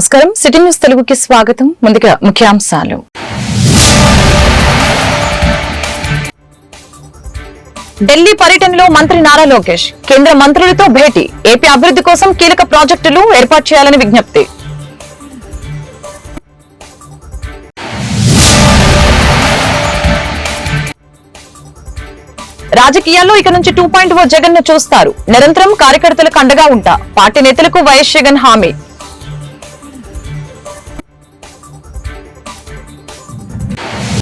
నమస్కారం. City news తెలుగుకి స్వాగతం. ముందుగా ముఖ్యాంశాలు. ఢిల్లీ పర్యటనలో మంత్రి నారా లోకేష్ కేంద్ర మంత్రులతో భేటీ. ఏపీ అభివృద్ధి కోసం కీలక ప్రాజెక్టులు ఏర్పాటు చేయాలని విజ్ఞప్తి. రాజకీయాల్లో ఇక నుంచి టూ పాయింట్ ఓ జగన్ను చూస్తారు. నిరంతరం కార్యకర్తలకు అండగా ఉంటా. పార్టీ నేతలకు వైఎస్ జగన్ హామీ.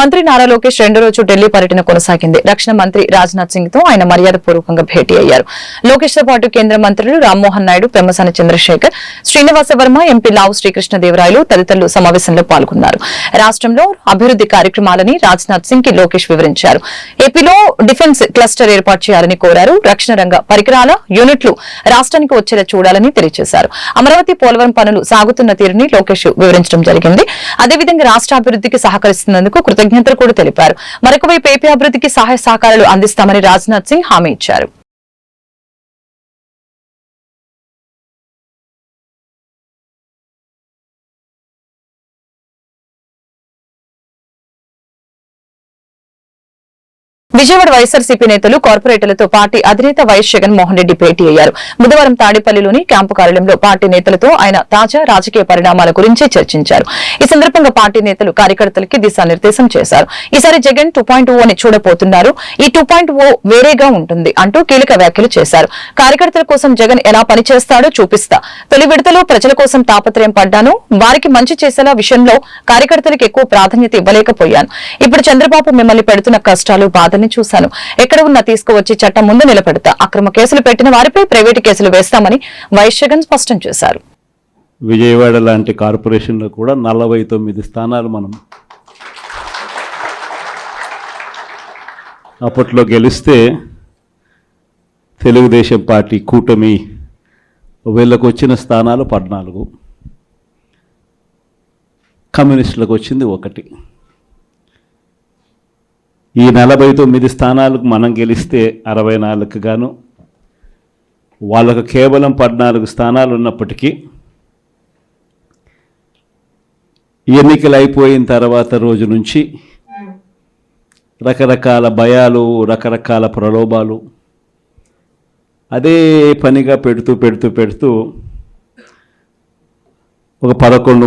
మంత్రి నారా లోకేష్ రెండో రోజు ఢిల్లీ పర్యటన కొనసాగింది. రక్షణ మంత్రి రాజ్నాథ్ సింగ్తో ఆయన మర్యాద పూర్వకంగా భేటీ అయ్యారు. లోకేష్తో పాటు కేంద్ర మంత్రులు రామ్మోహన్ నాయుడు పెమ్మసాని చంద్రశేఖర్ శ్రీనివాస వర్మ ఎంపీ లావు శ్రీకృష్ణదేవరాయలు తదితరులు సమావేశంలో పాల్గొన్నారు. రాష్ట్రంలో అభివృద్ది కార్యక్రమాలని రాజ్నాథ్ సింగ్కి లోకేష్ వివరించారు. ఏపీలో డిఫెన్స్ క్లస్టర్ ఏర్పాటు చేయాలని కోరారు. రక్షణ రంగ పరికరాల యూనిట్లు రాష్ట్రానికి వచ్చేలా చూడాలని తెలియజేశారు. అమరావతి పోలవరం పనులు సాగుతున్న తీరుని లోకేష్ వివరించడం జరిగింది. అదేవిధంగా రాష్ట్ర అభివృద్ధికి సహకరిస్తున్నందుకు కృతజ్ఞతలు కూడా తెలిపారు మరొకవైపు ఏపీ అభివృద్ధికి సహాయ సహకారాలు అందిస్తామని రాజ్నాథ్ సింగ్ హామీ ఇచ్చారు. విజయవాడ వైఎస్ఆర్సీపీ నేతలు కార్పొరేటర్లతో పార్టీ అధినేత వైఎస్ జగన్మోహన్ రెడ్డి భేటీ అయ్యారు. బుధవారం తాడేపల్లిలోని క్యాంపు కార్యాలయంలో పార్టీ నేతలతో ఆయన తాజా రాజకీయ పరిణామాల గురించి చర్చించారు. ఈ సందర్భంగా పార్టీ నేతలు కార్యకర్తలకి దిశానిర్దేశం చేశారు. ఈసారి జగన్ టూ పాయింట్ అని చూడబోతున్నారు. ఈ టూ పాయింట్ ఓ వేరేగా ఉంటుంది అంటూ కీలక వ్యాఖ్యలు చేశారు. కార్యకర్తల కోసం జగన్ ఎలా పనిచేస్తాడో చూపిస్తా. తొలి విడతలో ప్రజల కోసం తాపత్రయం పడ్డాను. వారికి మంచి చేసేలా విషయంలో కార్యకర్తలకు ఎక్కువ ప్రాధాన్యత ఇవ్వలేకపోయాను. ఇప్పుడు చంద్రబాబు మిమ్మల్ని పెడుతున్న కష్టాలు బాధని చూశాను. ఎక్కడ ఉన్నా తీసుకువచ్చి చట్టం ముందు నిలబెడతా. అక్రమ కేసులు పెట్టిన వారిపై ప్రైవేటు కేసులు వేస్తామని వైశ్యగన్ స్పష్టం చేశారు. విజయవాడ లాంటి కార్పొరేషన్లో కూడా నలభై తొమ్మిది స్థానాలు మనం అప్పట్లో గెలిస్తే తెలుగుదేశం పార్టీ కూటమి వీళ్ళకు వచ్చిన స్థానాలు పద్నాలుగు. కమ్యూనిస్టులకు వచ్చింది ఒకటి. ఈ నలభై తొమ్మిది స్థానాలకు మనం గెలిస్తే అరవై నాలుగుకు గాను వాళ్ళకు కేవలం పద్నాలుగు స్థానాలు ఉన్నప్పటికీ ఎన్నికలు అయిపోయిన తర్వాత రోజు నుంచి రకరకాల భయాలు రకరకాల ప్రలోభాలు అదే పనిగా పెడుతూ పెడుతూ పెడుతూ ఒక పదకొండు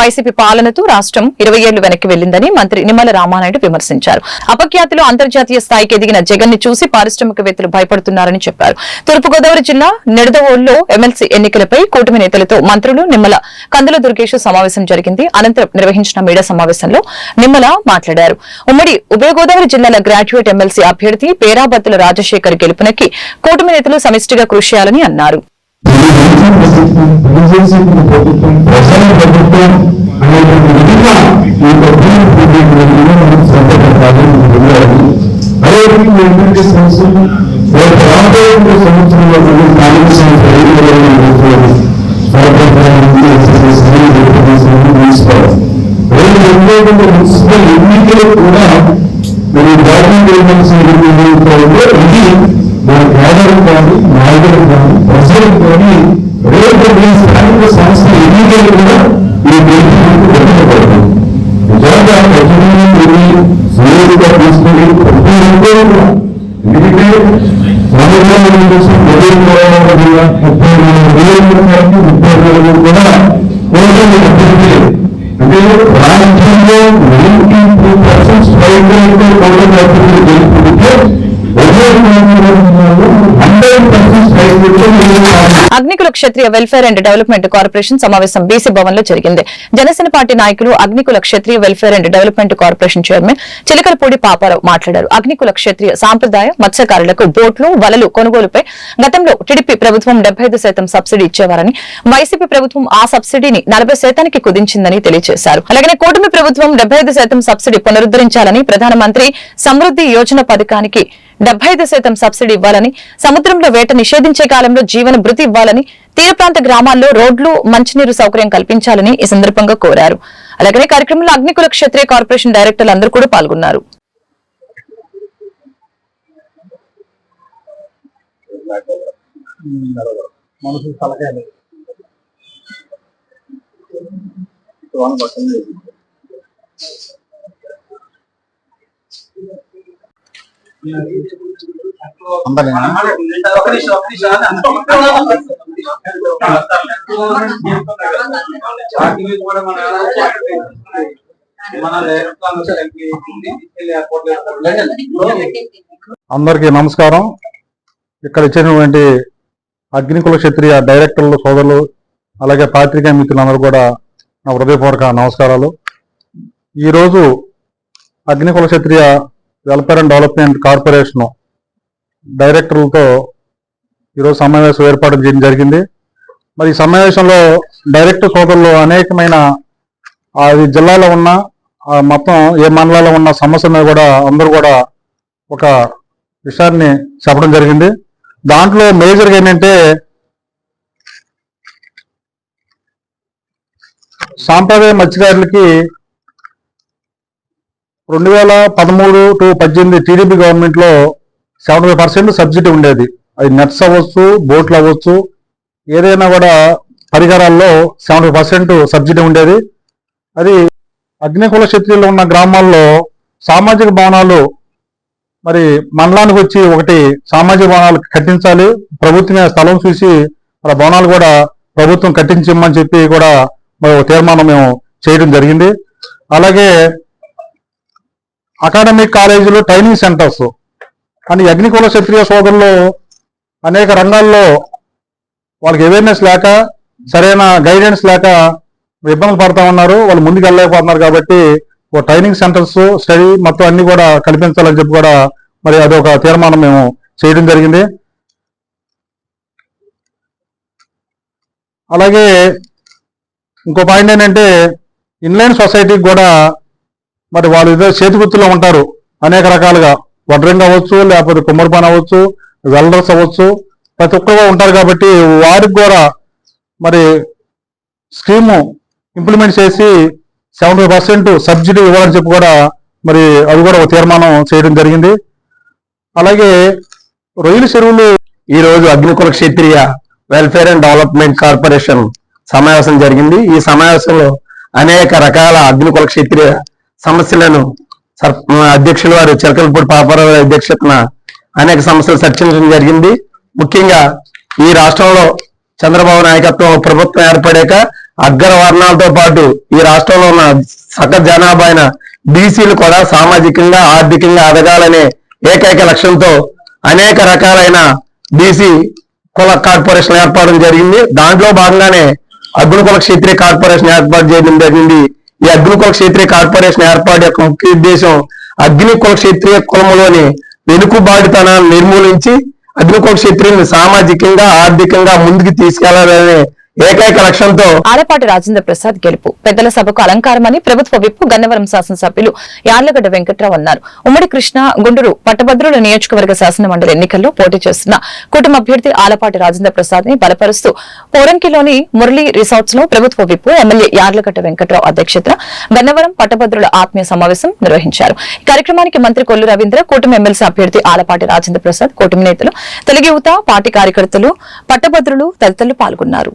వైసీపీ పాలనతో రాష్ట్రం ఇరవై ఏళ్ళు వెనక్కి వెళ్ళిందని మంత్రి నిమ్మల రామానాయుడు విమర్శించారు. అపఖ్యాతిలో అంతర్జాతీయ స్థాయికి ఎదిగిన జగన్ని చూసి పారిశ్రామికవేత్తలు భయపడుతున్నారని చెప్పారు. తూర్పుగోదావరి జిల్లా నిడదవోలులో ఎమ్మెల్సీ ఎన్నికలపై కూటమి నేతలతో మంత్రులు నిమ్మల కందుల దుర్గేష్ సమావేశం జరిగింది. అనంతరం నిర్వహించిన మీడియా సమావేశంలో నిమ్మల మాట్లాడారు. ఉమ్మడి ఉభయ గోదావరి జిల్లాల గ్రాడ్యుయేట్ ఎమ్మెల్సీ అభ్యర్థి పేరాబత్తుల రాజశేఖర్ గెలుపునకి కూటమి నేతలు సమిష్టిగా కృషి చేయాలని అన్నారు. బీజేపీ ప్రభుత్వం ప్రజల ప్రభుత్వం అనేటువంటి విధంగా ఈ ప్రభుత్వం మనం అదేవిధంగా ఏంటంటే సంవత్సరం రాబోయే సంవత్సరంలో మనం మున్సిపల్ ఎన్నికలు కూడా మరి బాడీ పేమెంట్స్ కానీ నాయకులు కానీ ప్రజలు కానీ రేపు మీ స్థానిక సంస్థ ఎన్నికలు కూడా ఈ దేశానికి పెట్టబడుతుంది నిజంగా ప్రజలను మీరు సూర్యుడిగా తీసుకుని ప్రతి ఒక్కరూ కూడా ఎందుకంటే రాజధాని కోసం ముప్పై ముప్పై నాలుగు ముప్పై నాలుగు కూడా కోటలు అభ్యర్థి అంటే రాజ్యంలో నైన్టీ టూ పర్సెంట్ స్ట్రైక్ రేట్తో కోటలు అభ్యర్థులు Agnikula Kshatriya welfare and development corporation సమావేశం బీసీ భవన్లో జరిగింది. జనసేన పార్టీ నాయకులు Agnikula Kshatriya welfare and development corporation chairman Chilakalapudi Paparao మాట్లాడారు. అగ్నికుల క్షత్రియ సాంప్రదాయ మత్స్యకారులకు బోట్లు వలలు కొనుగోలుపై గతంలో టీడీపీ ప్రభుత్వం డెబ్బై శాతం సబ్సిడీ ఇచ్చేవారని వైసీపీ ప్రభుత్వం ఆ సబ్సిడీని నలభై శాతానికి కుదించిందని తెలియజేశారు అలాగే కూటమి ప్రభుత్వం డెబ్బై శాతం సబ్సిడీ పునరుద్దరించాలని ప్రధానమంత్రి సమృద్ది యోజన పథకానికి డెబ్బై ఐదు శాతం సబ్సిడీ ఇవ్వాలని సముద్రంలో వేట నిషేధించే కాలంలో జీవన భృతి ఇవ్వాలని తీర ప్రాంత గ్రామాల్లో రోడ్లు మంచినీరు సౌకర్యం కల్పించాలని ఈ సందర్భంగా కోరారు. అలాగనే కార్యక్రమంలో అగ్నికుల క్షత్రియ కార్పొరేషన్ డైరెక్టర్లు అందరూ కూడా పాల్గొన్నారు. మనసు తలకాయ అందరికీ నమస్కారం. ఇక్కడ ఇచ్చినటువంటి అగ్నికుల క్షత్రియ డైరెక్టర్లు సోదరులు అలాగే పాత్రికా మిత్రులందరూ కూడా నా హృదయపూర్వక నమస్కారాలు. ఈరోజు Agnikula Kshatriya welfare and development corporation డైరెక్టర్లతో ఈరోజు సమావేశం ఏర్పాటు చేయడం జరిగింది. మరి ఈ సమావేశంలో డైరెక్టర్ సోదరులు అనేకమైన అది జిల్లాలో ఉన్న ఆ మొత్తం ఏ మండలాల్లో ఉన్న సమస్య మీద కూడా అందరూ కూడా ఒక విషయాన్ని చెప్పడం జరిగింది. దాంట్లో మేజర్గా ఏంటంటే సాంప్రదాయ మత్స్యకారులకి రెండు వేల పదమూడు టు పద్దెనిమిది టీడీపీ గవర్నమెంట్లో సెవెంటీ ఫైవ్ పర్సెంట్ సబ్సిడీ ఉండేది. అది నెట్స్ అవ్వచ్చు బోట్లు అవ్వచ్చు ఏదైనా కూడా పరికరాల్లో సెవెంటీ పర్సెంట్ సబ్సిడీ ఉండేది. అది అగ్నికుల క్షత్రియులు ఉన్న గ్రామాల్లో సామాజిక భవనాలు మరి మండలానికి వచ్చి ఒకటి సామాజిక భవనాలు కట్టించాలి. ప్రభుత్వమే స్థలం చూసి మన భవనాలు కూడా ప్రభుత్వం కట్టించమని చెప్పి కూడా మరి ఒక తీర్మానం మేము చేయడం జరిగింది. అలాగే అకాడమిక్ కాలేజీలు ట్రైనింగ్ సెంటర్స్ కానీ అగ్నికుల క్షత్రియ సోదరులు అనేక రంగాల్లో వాళ్ళకి అవేర్నెస్ లేక సరైన గైడెన్స్ లేక ఇబ్బందులు పడతా ఉన్నారు. వాళ్ళు ముందుకు వెళ్ళలేకపోతున్నారు కాబట్టి ఓ ట్రైనింగ్ సెంటర్స్ స్టడీ మొత్తం అన్ని కూడా కల్పించాలని చెప్పి కూడా మరి అదొక తీర్మానం మేము చేయడం జరిగింది. అలాగే ఇంకో పాయింట్ ఏంటంటే ఇన్లైన్ సొసైటీకి కూడా మరి వాళ్ళు ఏదో చేతి గుర్తులో ఉంటారు అనేక రకాలుగా. వడ్రంగ్ అవ్వచ్చు లేకపోతే కుమ్మరి అవ్వచ్చు వెల్డర్స్ అవ్వచ్చు ప్రతి ఒక్కరు ఉంటారు కాబట్టి వారికి కూడా మరి స్కీము ఇంప్లిమెంట్ చేసి సెవెంటీ పర్సెంట్ సబ్సిడీ ఇవ్వాలని చెప్పి కూడా మరి అది కూడా ఒక తీర్మానం చేయడం జరిగింది. అలాగే రొయ్యల చెరువులు ఈ రోజు Agnikula Kshatriya welfare and development corporation సమావేశం జరిగింది. ఈ సమావేశంలో అనేక రకాల అగ్నికుల క్షేత్రియ సమస్యలను సర్- అధ్యక్షుల వారు చిరకలపూడి పాపారావు అధ్యక్షతన అనేక సమస్యలు చర్చించడం జరిగింది. ముఖ్యంగా ఈ రాష్ట్రంలో చంద్రబాబు నాయకత్వం ప్రభుత్వం ఏర్పడాక అగ్ర వర్ణాలతో పాటు ఈ రాష్ట్రంలో ఉన్న సగ జనాభా అయిన బీసీలు కూడా సామాజికంగా ఆర్థికంగా ఎదగాలనే ఏకైక లక్ష్యంతో అనేక రకాలైన బీసీ కుల కార్పొరేషన్ ఏర్పడడం జరిగింది. దాంట్లో భాగంగానే అగ్నికుల క్షేత్రీయ కార్పొరేషన్ ఏర్పాటు చేయడం జరిగింది. ఈ అగ్నికుల క్షేత్రీయ కార్పొరేషన్ ఏర్పాటు యొక్క ముఖ్య ఉద్దేశం అగ్నికుల క్షేత్రీయ కులంలోని వెనుకబాటుతనాన్ని నిర్మూలించి అగ్నికుల క్షేత్రీయుని సామాజికంగా ఆర్థికంగా ముందుకు తీసుకెళ్ళాలనే ఏకైక లక్ష్యంతో ఆలపాటి రాజేంద్ర ప్రసాద్ గెలుపు. పెద్దల సభకు అలంకారమని ప్రభుత్వ విప్పు గన్నవరం శాసనసభ్యులు యార్లగడ్డ వెంకట్రావు అన్నారు. ఉమ్మడి కృష్ణ గుండూరు పట్టభద్రుల నియోజకవర్గ శాసన మండలి ఎన్నికల్లో పోటీ చేస్తున్న కుటుంబ అభ్యర్థి ఆలపాటి రాజేంద్ర ప్రసాద్ని బలపరుస్తూ పోరంకిలోని మురళీ రిసార్ట్స్లో ప్రభుత్వ విప్పు ఎమ్మెల్యే యార్లగడ్డ వెంకట్రావు అధ్యక్షతన గన్నవరం పట్టభద్రుల ఆత్మీయ సమావేశం నిర్వహించారు. ఈ కార్యక్రమానికి మంత్రి కొల్లు రవీంద్ర కూటమి ఎమ్మెల్సీ అభ్యర్థి ఆలపాటి రాజేంద్ర ప్రసాద్ కూటమి నేతలు తెలుగు యువత పార్టీ కార్యకర్తలు పట్టభద్రులు తదితరులు పాల్గొన్నారు.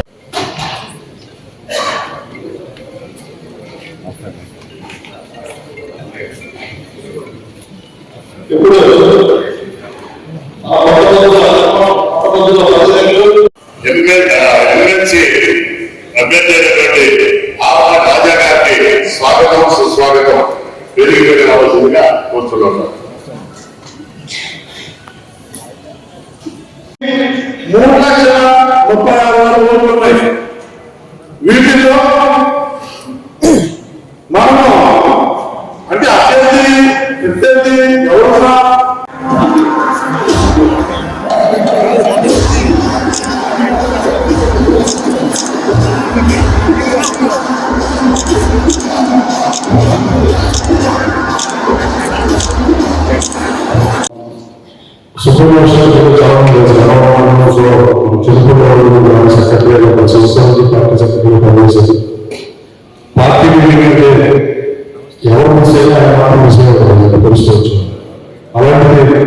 ఎమ్మెల్సీ అభ్యర్థి అయినటువంటి ఆవా రాజా గారికి స్వాగతం సుస్వాగతం రావాల్సిందిగా కోరుతున్నాను మూడు లక్షల ముప్పై ఆరు వేల ఓట్లు ఉన్నాయి వీటిలో సుబ్రహ్మణ్యం చాలా సెక్రటరీ సొసైటీ పార్టీ సెక్రటరీ పనిచేసేది పార్టీ మీటింగ్ అంటే ఎవరు మిస్ అయినా ఆయన మాత్రం మిస్ అయ్యారు తెలుసుకోవచ్చు. అలాంటిది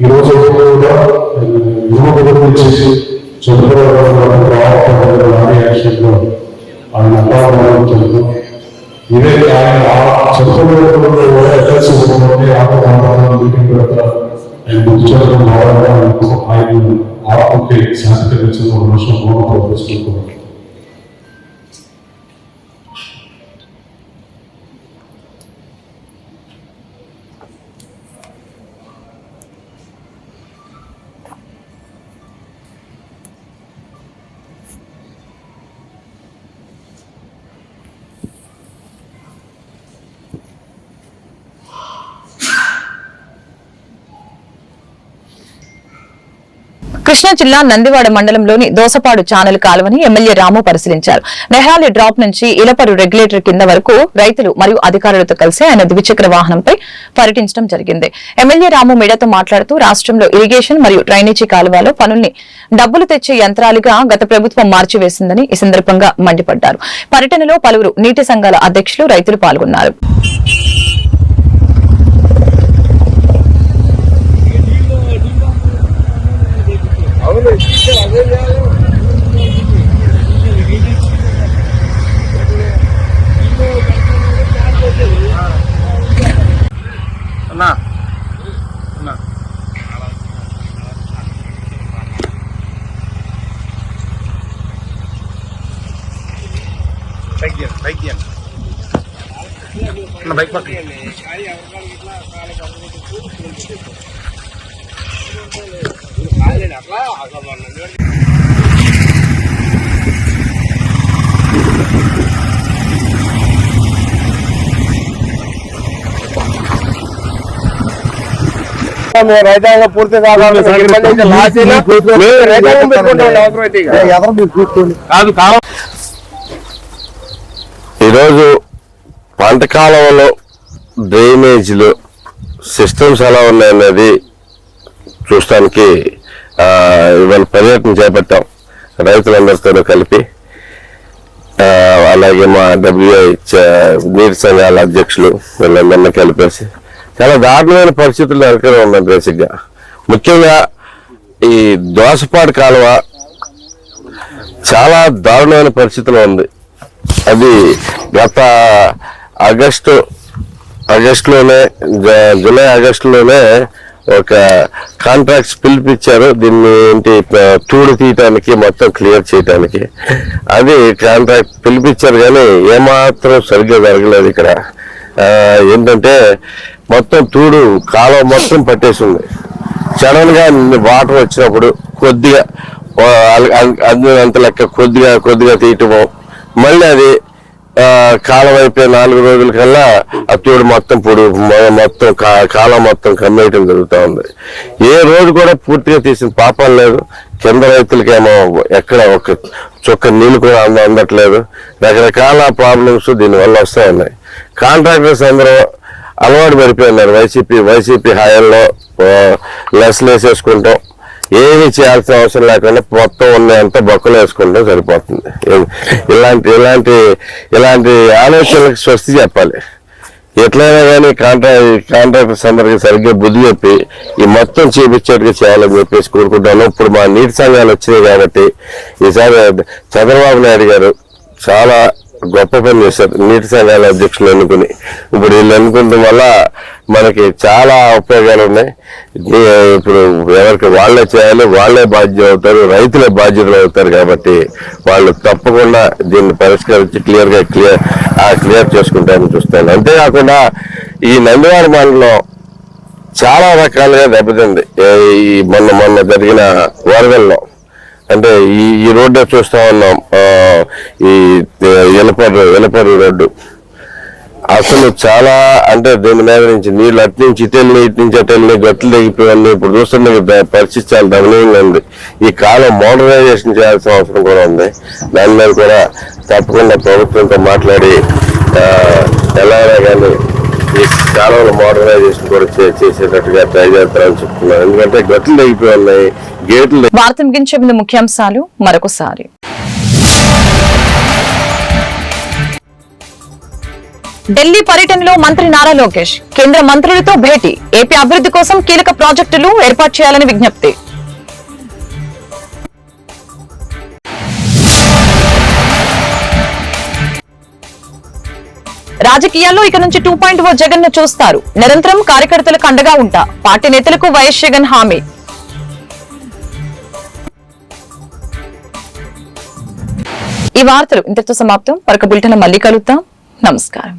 ఈ కూడా యువకుడు చేసి చంద్రబాబు రాని యాక్షన్లో ఆయన అపార్థం ఇదే ఆయన చంద్రబాబు కూడా ఆత్మ మీటింగ్ పెడతారు. ఆయన ఉద్యోగం రావడానికి ఆయన ఆత్మకి శాంతికరించిన ఒక నిమిషం మౌనం ప్రదర్శించుకోవాలి కృష్ణా జిల్లా నందివాడ మండలంలోని దోసపాడు ఛానల్ కాలువని ఎమ్మెల్యే రాము పరిశీలించారు. నెహాలి డ్రాప్ నుంచి ఇలపరు రెగ్యులేటర్ కింద వరకు రైతులు మరియు అధికారులతో కలిసి ఆయన ద్విచక్ర వాహనంపై పర్యటించడం జరిగింది. ఎమ్మెల్యే రాము మీడియాతో మాట్లాడుతూ రాష్ట్రంలో ఇరిగేషన్ మరియు డ్రైనేజీ కాలువలో పనుల్ని డబ్బులు తెచ్చే యంత్రాలుగా గత ప్రభుత్వం మార్చివేసిందని ఈ సందర్భంగా మండిపడ్డారు. పర్యటనలో పలువురు నీటి సంఘాల అధ్యక్షులు రైతులు పాల్గొన్నారు. రైతాంగం పూర్తి కావాలి రైతాంగం పెట్టుకుంటాం అవసరం అయితే ఇక. ఈరోజు పంట కాలంలో డ్రైనేజీలు సిస్టమ్స్ ఎలా ఉన్నాయన్నది చూడటానికి ఇవాళ పర్యటన చేపట్టాం. రైతులందరితో కలిపి అలాగే మా డబ్ల్యూఐ నీటి సంఘాల అధ్యక్షులు వీళ్ళందరినీ కలిపేసి చాలా దారుణమైన పరిస్థితులు నెలకొని ఉన్నాయి బేసిక్గా. ముఖ్యంగా ఈ దోసపాడు కాలువ చాలా దారుణమైన పరిస్థితిలో ఉంది. అది గత ఆగస్టు ఆగస్టులోనే జ- జూలై ఆగస్టులోనే ఒక కాంట్రాక్ట్స్ పిలిపించారు దీన్ని ఏంటి తూడు తీయటానికి మొత్తం క్లియర్ చేయటానికి. అది కాంట్రాక్ట్ పిలిపించారు కానీ ఏమాత్రం సరిగ్గా జరగలేదు ఇక్కడ. ఏంటంటే మొత్తం తూడు కాలువ మొత్తం పట్టేసింది. సడన్గా వాటర్ వచ్చినప్పుడు కొద్దిగా ఆ, అంత లెక్క కొద్దిగా కొద్దిగా తీయటము. మళ్ళీ అది కాలం అయిపోయి నాలుగు రోజుల కల్లా ఆ తోడు మొత్తం పొడి మొత్తం కా- కాలం మొత్తం కమ్మేయటం జరుగుతూ ఉంది. ఏ రోజు కూడా పూర్తిగా తీసిన పాపం లేదు కింద రైతులకేమో ఎక్కడ ఒక చుక్క నీళ్ళు కూడా అంద అందట్లేదు. రకరకాల ప్రాబ్లమ్స్ దీనివల్ల వస్తూ ఉన్నాయి కాంట్రాక్టర్స్ అందరూ అలవాటు పడిపోయినారు. వైసీపీ వైసీపీ హాయంలో లెస్లు వేసేసుకుంటాం ఏమి చేయాల్సిన అవసరం లేకుండా మొత్తం ఉన్నంత బొక్కలు వేసుకుంటే సరిపోతుంది. ఇలాంటి ఇలాంటి ఇలాంటి ఆలోచనలకు స్వస్తి చెప్పాలి. ఎట్లయినా కానీ కాంట్రాక్ట్ కాంట్రాక్టర్స్ అందరికీ సరిగ్గా బుద్ధి చెప్పి ఈ మొత్తం చేపించేట్టుగా చేయాలని చెప్పేసి కోరుకుంటాను ఇప్పుడు మా నీటి సంఘాలు వచ్చినాయి కాబట్టి ఈసారి చంద్రబాబు నాయుడు గారు చాలా గొప్ప పని చేశారు. నీటి సంఘాల అధ్యక్షులు అనుకుని. ఇప్పుడు వీళ్ళు అనుకుంటాం వల్ల మనకి చాలా ఉపయోగాలు ఉన్నాయి. ఇప్పుడు ఎవరికి వాళ్ళే చేయాలి వాళ్ళే బాధ్యత అవుతారు రైతులే బాధ్యతలు అవుతారు కాబట్టి వాళ్ళు తప్పకుండా దీన్ని పరిష్కరించి క్లియర్గా క్లియర్ క్లియర్ చేసుకుంటారని చూస్తాను. అంతేకాకుండా ఈ నందివారి మండలం చాలా రకాలుగా దెబ్బతింది. ఈ మొన్న మొన్న జరిగిన వరదల్లో. అంటే ఈ ఈ రోడ్డు చూస్తా ఉన్నాం ఈ ఎలపర్రు ఎలపర్రు రోడ్డు. అసలు చాలా అంటే దీని మీద నుంచి నీళ్ళు అటు నుంచి ఇటు ఇటు నుంచి అటు వెళ్ళి గట్లు తెగిపోయి ఇప్పుడు చూస్తున్న పరిస్థితి చాలా దమనీయంగా ఉంది. ఈ కాలం మోడర్నైజేషన్ చేయాల్సిన అవసరం కూడా ఉంది. దాని మీద కూడా తప్పకుండా ప్రభుత్వంతో మాట్లాడి ఎలా కానీ ఈ కాలంలో మోడర్నైజేషన్ కూడా చేసేటట్టుగా ట్రై చేస్తారని చెప్తున్నారు. ఎందుకంటే గట్లు తెగిపోయి ఉన్నాయి గేట్లు వార్త ముగించే ముందు ముఖ్యాంశాలు మరొకసారి. ఢిల్లీ పర్యటనలో మంత్రి నారా లోకేష్ కేంద్ర మంత్రులతో భేటీ ఏపీ అభివృద్ధి కోసం కీలక ప్రాజెక్టులు ఏర్పాటు చేయాలని విజ్ఞప్తి. రాజకీయాల్లో ఇక నుంచి టూ పాయింట్ ఓ జగన్ను చూస్తారు. నిరంతరం కార్యకర్తలకు అండగా ఉంటా. పార్టీ నేతలకు వైఎస్ జగన్ హామీ. ఈ వార్తలు ఇంతటితో సమాప్తం. మరొక బులెటిన్ మళ్ళీ కలుద్దాం. నమస్కారం.